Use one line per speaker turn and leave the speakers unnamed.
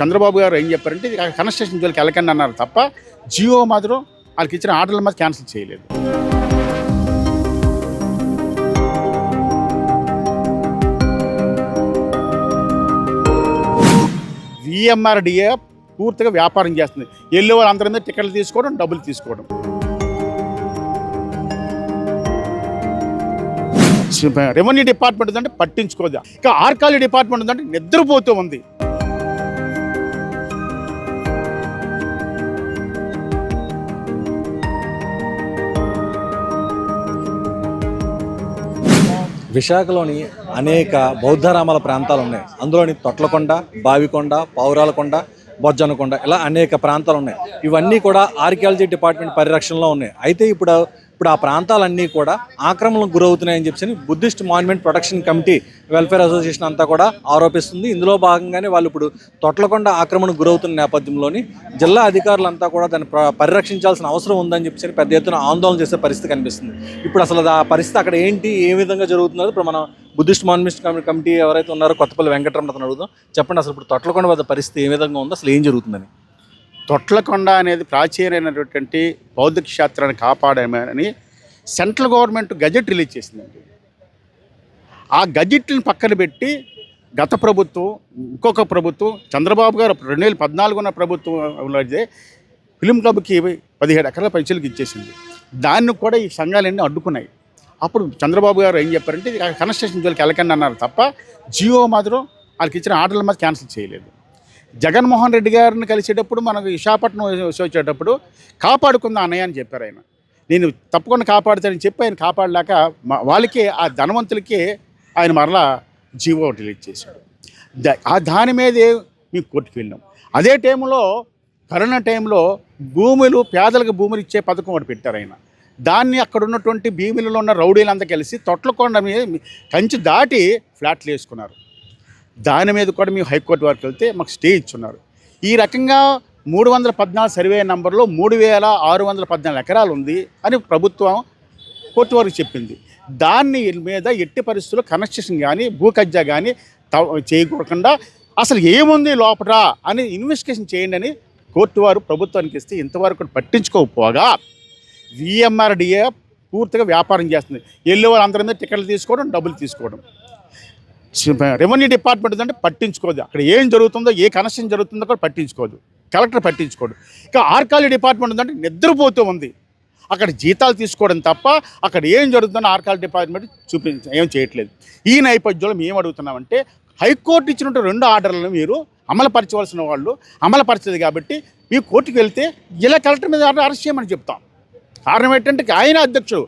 చంద్రబాబు గారు ఏం చెప్పారంటే కన్స్ట్రక్షన్ జోలికి వెళ్ళకండి అన్నారు తప్ప జియో మాత్రం వాళ్ళకి ఇచ్చిన ఆర్డర్లు మాత్రం క్యాన్సిల్ చేయలేదు. విఎంఆర్డిఏ పూర్తిగా వ్యాపారం చేస్తుంది. వెళ్ళే వాళ్ళు మీద టికెట్లు తీసుకోవడం డబ్బులు తీసుకోవడం. రెవెన్యూ డిపార్ట్మెంట్ ఉందంటే పట్టించుకోదు. ఇక ఆర్కాలి డిపార్ట్మెంట్ ఉందంటే నిద్రపోతూ ఉంది.
విశాఖలోని అనేక బౌద్ధరామాల ప్రాంతాలు ఉన్నాయి. అందులోని తొట్లకొండ బావికొండ పావురాలకొండ బొజ్జనకొండ ఇలా అనేక ప్రాంతాలు ఉన్నాయి. ఇవన్నీ కూడా ఆర్కియాలజీ డిపార్ట్మెంట్ పరిరక్షణలో ఉన్నాయి. అయితే ఇప్పుడు ఇప్పుడు ఆ ప్రాంతాలన్నీ కూడా ఆక్రమణకు గురవుతున్నాయని చెప్పి Buddhist monument protection committee welfare association అంతా కూడా ఆరోపిస్తుంది. ఇందులో భాగంగానే వాళ్ళు ఇప్పుడు తొట్లకొండ ఆక్రమణకు గురవుతున్న నేపథ్యంలోని జిల్లా అధికారులంతా కూడా దాన్ని పరిరక్షించాల్సిన అవసరం ఉందని చెప్పి పెద్ద ఎత్తున ఆందోళన చేసే పరిస్థితి కనిపిస్తుంది. ఇప్పుడు అసలు ఆ పరిస్థితి అక్కడ ఏంటి? ఏ విధంగా జరుగుతున్నది? ఇప్పుడు మనం బుద్ధిస్ట్ మాన్యుమెంట్ కమిటీ ఎవరైతే ఉన్నారో కొత్తపల్లి వెంకటరమణ అడుగుదాం. చెప్పండి అసలు ఇప్పుడు తొట్లకొండ వద్ద పరిస్థితి ఏ విధంగా ఉందో? అసలు ఏం జరుగుతుందని?
తొట్లకొండ అనేది ప్రాచీనమైనటువంటి బౌద్ధ క్షేత్రాన్ని కాపాడమని సెంట్రల్ గవర్నమెంట్ గజెట్ రిలీజ్ చేసిందండి. ఆ గజెట్ని పక్కన పెట్టి గత ప్రభుత్వం ఇంకొక ప్రభుత్వం చంద్రబాబు గారు రెండు వేల పద్నాలుగున్న ప్రభుత్వం ఫిలిం క్లబ్కి పదిహేడు ఎకరాల పైసలకి ఇచ్చేసింది. దాన్ని కూడా ఈ సంఘాలన్నీ అడ్డుకున్నాయి. అప్పుడు చంద్రబాబు గారు ఏం చెప్పారంటే ఇది కన్స్ట్రక్షన్ జోలికి వెళ్ళకండి అన్నారు తప్ప జియో మాత్రం వాళ్ళకి ఇచ్చిన ఆర్డర్లు మాత్రం క్యాన్సిల్ చేయలేదు. జగన్మోహన్ రెడ్డి గారిని కలిసేటప్పుడు మనకు విశాఖపట్నం వచ్చేటప్పుడు కాపాడుకుందాం అన్నయ్య అని చెప్పారు ఆయన. నేను తప్పకుండా కాపాడుతానని చెప్పి ఆయన కాపాడలేక వాళ్ళకి ఆ ధనవంతులకి ఆయన మరలా జీవో ఒకటి రిలీజ్ చేశాడు ఆ దాని మీదే మేము కోర్టుకు వెళ్ళాం. అదే టైంలో కరోనా టైంలో భూములు పేదలకు భూములు ఇచ్చే పథకం ఒకటి పెట్టారు ఆయన. దాన్ని అక్కడ ఉన్నటువంటి భీములలో ఉన్న రౌడీలంతా కలిసి తొట్లకొండ మీద కంచి దాటి ఫ్లాట్లు వేసుకున్నారు. దాని మీద కూడా మేము హైకోర్టు వరకు వెళ్తే మాకు స్టే ఇచ్చున్నారు. ఈ రకంగా మూడు వందల పద్నాలుగు సర్వే నంబర్లో మూడు వేల ఆరు వందల పద్నాలుగు ఎకరాలు ఉంది అని ప్రభుత్వం కోర్టు వరకు చెప్పింది. దాన్ని మీద ఎట్టి పరిస్థితుల్లో కన్స్ట్రక్షన్ కానీ భూ కబ్జా కానీ చేయకూడకుండా అసలు ఏముంది లోపల అని ఇన్వెస్టిగేషన్ చేయండి అని కోర్టు వారు ప్రభుత్వానికి ఇస్తే ఇంతవరకు కూడా పట్టించుకోకపోగా విఎంఆర్డిఏ పూర్తిగా వ్యాపారం చేస్తుంది. వెళ్ళే వాళ్ళు అందరి మీద టికెట్లు తీసుకోవడం డబ్బులు తీసుకోవడం. రెవెన్యూ డిపార్ట్మెంట్ అంటే పట్టించుకోదు. అక్కడ ఏం జరుగుతుందో ఏ కనెక్షన్ జరుగుతుందో కూడా పట్టించుకోదు. కలెక్టర్ పట్టించుకోడు. ఇక ఆర్కాలి డిపార్ట్మెంట్ ఉందంటే నిద్రపోతూ ఉంది. అక్కడ జీతాలు తీసుకోవడం తప్ప అక్కడ ఏం జరుగుతుందో ఆర్కాలి డిపార్ట్మెంట్ చూపించ ఏం చేయట్లేదు. ఈ నేపథ్యంలో మేము అడుగుతున్నామంటే హైకోర్టు ఇచ్చినటువంటి రెండు ఆర్డర్లను మీరు అమలుపరచవలసిన వాళ్ళు అమలుపరచదు కాబట్టి మీ కోర్టుకు వెళ్తే ఇలా కలెక్టర్ మీద అరెస్ట్ చేయమని చెప్తాం. కారణం ఏంటంటే ఆయన అధ్యక్షుడు.